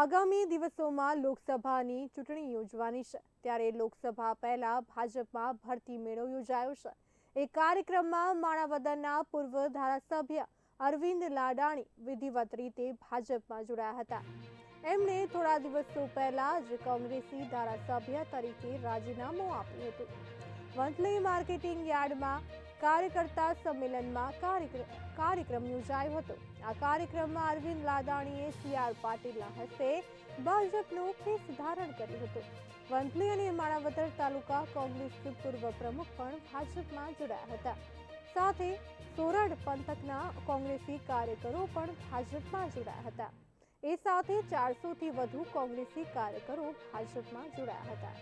આગામી દિવસોમાં લોકસભાની ચૂંટણી યોજવાની છે. ત્યારે લોકસભા પહેલા ભાજપમાં ભરતી મેળો યોજાયો છે. એ કાર્યક્રમમાં માણાવદરના પૂર્વ ધારાસભ્ય અરવિંદ લાડાણી વિધિવત રીતે ભાજપમાં જોડાયા હતા. એમણે થોડા દિવસો પહેલા જ કોંગ્રેસી ધારાસભ્ય તરીકે રાજીનામું આપ્યું હતું. વંથલી માર્કેટિંગ યાર્ડમાં કાર્યકર્તા સંમેલનમાં કાર્યક્રમ યોજાયો હતો. આ કાર્યક્રમમાં અરવિંદ લાદાણીએ સી આર પાટીલના હસ્તે ભાજપનું ખેસ ધારણ કર્યું હતું. વંથલી અને માણાવદર તાલુકા કોંગ્રેસ પૂર્વ પ્રમુખ પણ ભાજપમાં જોડાયા હતા. સાથે સોરઠ પંથકના કોંગ્રેસી કાર્યકરો પણ ભાજપમાં જોડાયા હતા. એ સાથે ચારસોથી વધુ કોંગ્રેસી કાર્યકરો ભાજપમાં જોડાયા હતા.